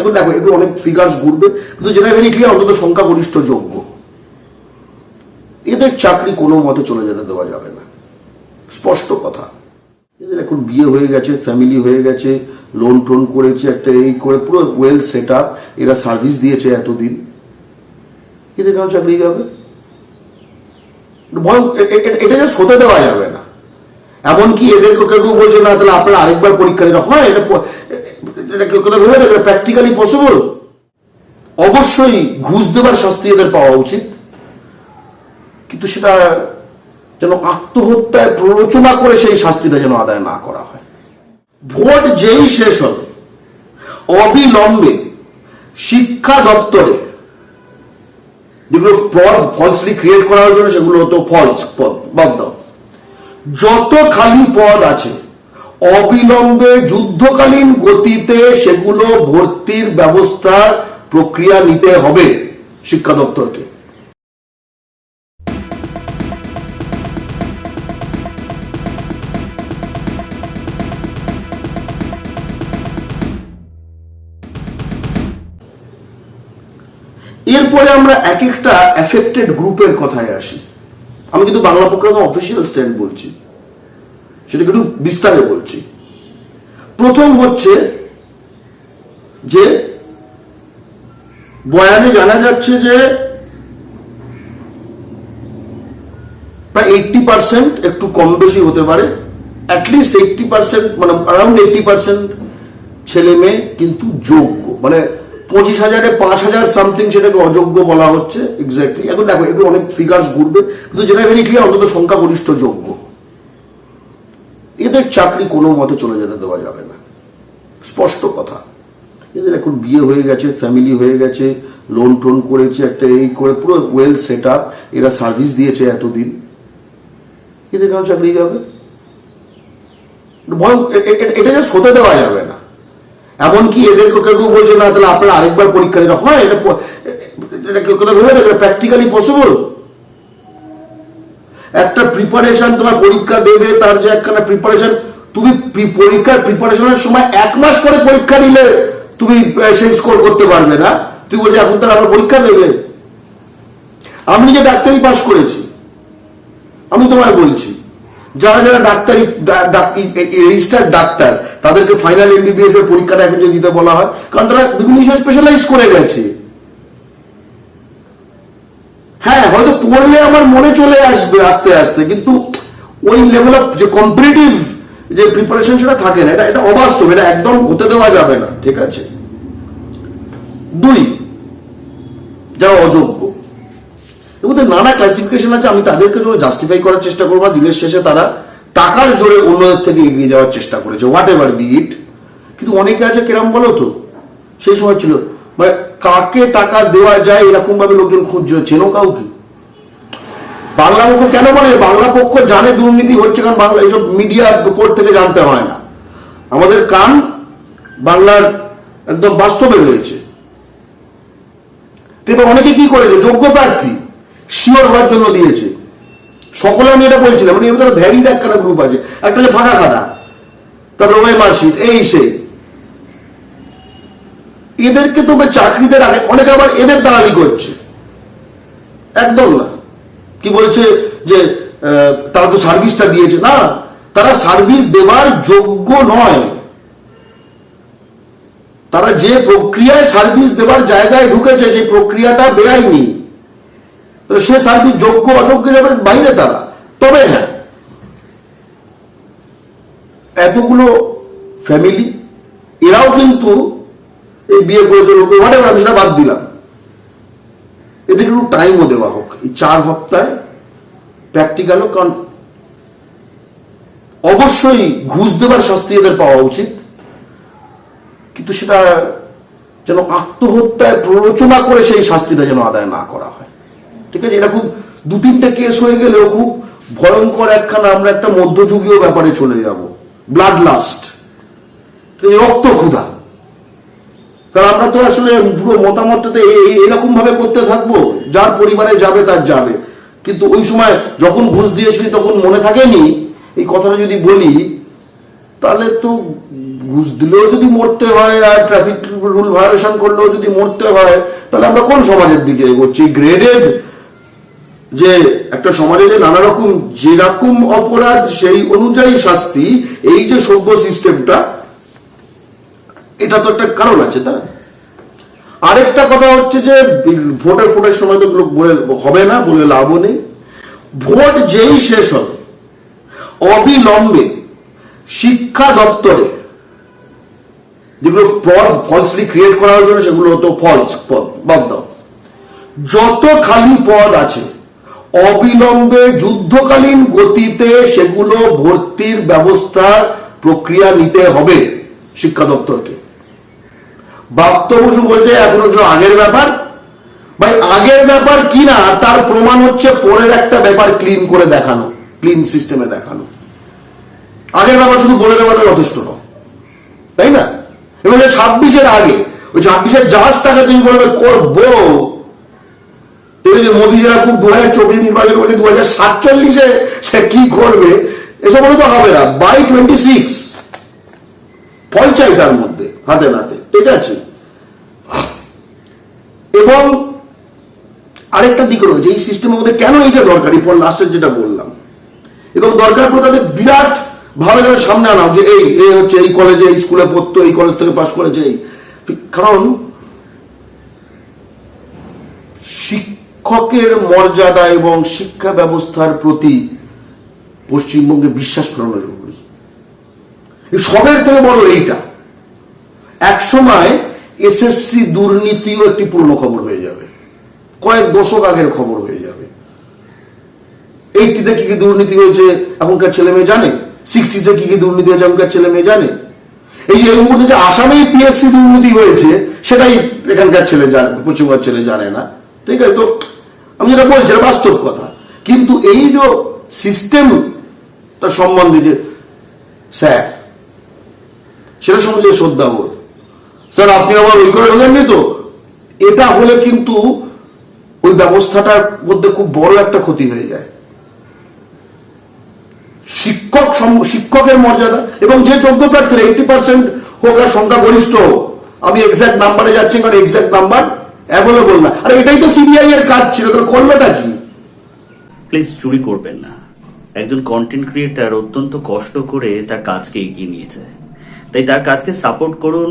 এখন দেখো এগুলো অনেক ফিগার্স ঘুরবে, কিন্তু যেটা ভেরি ক্লিয়ার অন্তত সংখ্যাগরিষ্ঠ যোগ্য। এদের চাকরি কোনো মতে চলে যেতে দেওয়া যাবে না। স্পষ্ট কথা। এদের এখন বিয়ে হয়ে গেছে ফ্যামিলি হয়ে গেছে লোন টোন করেছে, একটা এই করে পুরো ওয়েল সেট আপ এরা সার্ভিস দিয়েছে এতদিন। এদের কেন চাকরি যাবে? এটা জাস্ট হতে দেওয়া যাবে না। এমনকি এদের কেউ কেউ বলছে, না, তাহলে আপনারা আরেকবার পরীক্ষা দিলে হয়, এটা প্র্যাকটিক্যালি পসিবল অবশ্যই ঘুষ দেবার শাস্তি এদের পাওয়া উচিত। কিন্তু সেটা যেন আত্মহত্যায় প্ররোচনা করে সেই শাস্তিটা যেন আদায় না করা হয়। ভোট যেই শেষ হবে, অবিলম্বে শিক্ষা দপ্তরে যেগুলো ফলসলি ক্রিয়েট করার জন্য সেগুলো তো ফলস পদ বাদ যত খালি পদ আছে অবিলম্বে যুদ্ধকালীন গতিতে সেগুলো ভর্তির ব্যবস্থার প্রক্রিয়া নিতে হবে শিক্ষা দপ্তরকে। এরপরে আমরা এক একটা এফেক্টেড গ্রুপের কথায় আসি। আমি কিন্তু বাংলা পক্ষে অফিসিয়াল স্ট্যান্ড বলছি। সেটাকে একটু বিস্তারে বলছি। প্রথম হচ্ছে যে বয়ানে জানা যাচ্ছে যে প্রায় এইটটি পার্সেন্ট একটু কম বেশি হতে পারে। অ্যাটলিস্ট এইটটি পার্সেন্ট মানে অ্যারাউন্ড এইটটি পার্সেন্ট ছেলে মেয়ে কিন্তু যোগ্য। মানে পঁচিশ হাজারে পাঁচ হাজার সামথিং সেটাকে অযোগ্য বলা হচ্ছে এক্স্যাক্টলি এখন দেখো, এগুলো অনেক ফিগার্স ঘুরবে, কিন্তু যেটা ভেরি ক্লিয়ার অন্তত সংখ্যাগরিষ্ঠ যোগ্য। এদের চাকরি কোনো মতে চলে যেতে দেওয়া যাবে না। স্পষ্ট কথা। এদের এখন বিয়ে হয়ে গেছে ফ্যামিলি হয়ে গেছে লোন টোন করেছে, একটা এই করে পুরো ওয়েল সেট আপ এরা সার্ভিস দিয়েছে এতদিন। এদের কেন চাকরি যাবে? এটা জাস্ট হতে দেওয়া যাবে না। এমনকি এদের কেউ কেউ বলছে, না, তাহলে আপনারা আরেকবার পরীক্ষা দিলে হয়, এটা এটা কেউ ভেবে দেখে প্র্যাকটিক্যালি পসিবল একটা প্রিপারেশন তোমার পরীক্ষা দেবে, তার যে একখানা প্রিপারেশন তুমি পরীক্ষার প্রিপারেশনের সময় এক মাস পরে পরীক্ষা নিলে তুমি সেই স্কোর করতে পারবে না। তুই বলছি এখন তার আবার পরীক্ষা দেবে? আমি নিজে ডাক্তারি পাশ করেছি। আমি তোমায় বলছি, যারা যারা ডাক্তারি রেজিস্টার ডাক্তার, তাদেরকে ফাইনাল এমবিবিএস এর পরীক্ষাটা এখন যদি দিতে বলা হয়, কারণ তারা বিভিন্ন স্পেশালাইজ করে গেছে হ্যাঁ হয়তো পড়লে আমার মনে চলে আসবে আস্তে আস্তে, কিন্তু ওই লেভেল অফ যে কম্পিটিটিভ যে প্রিপারেশন সেটা থাকে না, এটা এটা অবাস্তব, এটা একদম হতে দেওয়া যাবে না, ঠিক আছে? দুই, যারা অযোগ্য, এর নানা ক্লাসিফিকেশন আছে, আমি তাদেরকে জন্য জাস্টিফাই করার চেষ্টা করব দিনের শেষে তারা টাকার জোরে অন্যদের থেকে এগিয়ে যাওয়ার চেষ্টা করেছে হোয়াট এভার বি ইট কিন্তু অনেকে আছে, কিরম বলো তো? সেই সময় ছিল মানে কাকে টাকা দেওয়া যায় এরকম ভাবে লোকজন খুঁজছে, চেনো কাউকে? বাংলা পক্ষ কেন বলে? বাংলা পক্ষ জানে দুর্নীতি হচ্ছে কারণ বাংলা এইসব মিডিয়া কোর্ট থেকে জানতে হয় না। আমাদের কান বাংলার একদম বাস্তবে রয়েছে। এবার অনেকে কি করেছে? যোগ্য প্রার্থী শিওর হওয়ার জন্য দিয়েছে। সকলে আমি এটা বলছিলাম মানে এবার ভ্যারিড একখানা গ্রুপ আছে। একটা হচ্ছে ফাঁকা খাতা, তারপরে ওই মার্কশিট এই সে। এদেরকে তো চাকরিতে রাখে, অনেকে আবার এদের দালালি করছে। একদম না। কি বলছে যে তারা তো সার্ভিসটা দিয়েছে। না, তারা সার্ভিস দেওয়ার যোগ্য নয়। তারা যে প্রক্রিয়ায় সার্ভিস দেওয়ার জায়গায় ঢুকেছে, সেই প্রক্রিয়াটা বেআইনি। সে সার্ভিস যোগ্য, অযোগ্য বাইরে তারা। তবে হ্যাঁ এতগুলো ফ্যামিলি এরাও কিন্তু এই বিয়ে করেছে হোয়াট এভার আমি সেটা বাদ দিলাম। এদের একটু টাইমও দেওয়া হোক। চার হপ্তায় প্র্যাকটিক্যালও কারণ অবশ্যই ঘুষ দেবার শাস্তি এদের পাওয়া উচিত। কিন্তু সেটা যেন আত্মহত্যায় প্ররোচনা করে সেই শাস্তিটা যেন আদায় না করা হয়। ঠিক আছে? এটা খুব দু তিনটে কেস হয়ে গেলেও খুব ভয়ঙ্কর একখানা আমরা একটা মধ্যযুগীয় ব্যাপারে চলে যাব। ব্লাড লাস্ট রক্ত ক্ষুধা। কারণ আমরা তো আসলে পুরো মতামতটাতে এরকম ভাবে করতে থাকব, যার পরিবারে যাবে তার যাবে। কিন্তু ওই সময় যখন ঘুষ দিয়েছিলি তখন মনে থাকেনি? এই কথাটা যদি বলি, তাহলে তো ঘুষ দিলেও যদি মরতে হয় আর ট্রাফিক রুল ভায়োলেশন করলেও যদি মরতে হয়, তাহলে আমরা কোন সমাজের দিকে এগোচ্ছি? গ্রেডেড যে একটা সমাজে যে নানা রকম যেরকম অপরাধ, সেই অনুযায়ী শাস্তি, এই যে সভ্য সিস্টেমটা এটা তো একটা কারণ আছে, তাই আরেকটা কথা হচ্ছে যে ভোটের ফোটের সময় তো বলে হবে না, বলে লাভও নেই। ভোট যেই শেষ হবে, অবিলম্বে শিক্ষা দপ্তরে যেগুলো পদ ফলসলি ক্রিয়েট করার জন্য সেগুলো হতো ফলস পদ, বাদ দাও। যত খালি পদ আছে, অবিলম্বে যুদ্ধকালীন গতিতে সেগুলো ভর্তির ব্যবস্থার প্রক্রিয়া নিতে হবে শিক্ষা দপ্তরকে। বাপ্ত বসু বলছে, এখন হচ্ছে আগের ব্যাপার। ভাই, আগের ব্যাপার কি না, তার প্রমাণ হচ্ছে পরের একটা ব্যাপার ক্লিন করে দেখানো ক্লিন সিস্টেমে দেখানো। আগের ব্যাপার শুধু বলে দেওয়াটা যথেষ্ট নয়। তাই না? এবং ছাব্বিশের আগে, ওই ছাব্বিশের জাহাজ জাহাজটাকে তুমি বলবে, করব। আছে মোদী যারা খুব দু হাজার চব্বিশ নির্বাচন করছে, দু হাজার সাতচল্লিশে সে কি করবে, এসব বলে তো হবে না। বাই টোয়েন্টি সিক্স ফল চাই তার মধ্যে, হাতে নাতে। ঠিক আছে। এবং আরেকটা দিক রয়েছে, এই সিস্টেমের মধ্যে কেন এটা দরকারি? পর লাস্টের যেটা বললাম। এবং দরকার পড়ে তাদের বিরাট ভাবে তাদের সামনে আনা যে এই এই হচ্ছে, এই কলেজে এই স্কুলে পড়তো, এই কলেজ থেকে পাশ করেছে, এই। কারণ শিক্ষকের মর্যাদা এবং শিক্ষা ব্যবস্থার প্রতি পশ্চিমবঙ্গে বিশ্বাস ফেরানো জরুরি এই সবের থেকে বড় এইটা। এক সময় এসএসসি দুর্নীতিও একটি পুরনো খবর হয়ে যাবে। কয়েক দশক আগের খবর হয়ে যাবে। এইটিতে কি কি দুর্নীতি হয়েছে এখনকার ছেলে মেয়ে জানে? সিক্সটিতে কি কি দুর্নীতি হয়েছে এখনকার ছেলে মেয়ে জানে? এই যে মুহূর্তে যে আসামেই পিএসসি দুর্নীতি হয়েছে, সেটাই এখানকার ছেলে জানে, পশ্চিমবঙ্গের ছেলে জানে না। ঠিক আছে, তো আমি যেটা বলছি এটা বাস্তব কথা। কিন্তু এই যে সিস্টেম তার সম্বন্ধে যে স্যার সেটা সম্বন্ধে শ্রদ্ধা বল স্যার, আপনি আমার ওই করে ঢোকেননি তো? এটা হলে কিন্তু ওই ব্যবস্থাটার মধ্যে খুব বড় একটা ক্ষতি হয়ে যায়। শিক্ষক শিক্ষকের মর্যাদা এবং যে যোগ্য প্রার্থীরা এইটি পার্সেন্ট হোক আর সংখ্যা গরিষ্ঠ হোক, আমি এক্সাক্ট নাম্বারে যাচ্ছি কারণ এক্সাক্ট নাম্বার অ্যাভেলেবল না। আর, এটাই তো সিবিআই এর কাজ ছিল, তাহলে করলোটা কি? প্লিজ চুরি করবেন না। একজন কন্টেন্ট ক্রিয়েটার অত্যন্ত কষ্ট করে তার কাজকে এগিয়ে নিয়েছে। তাই তার কাজকে সাপোর্ট করুন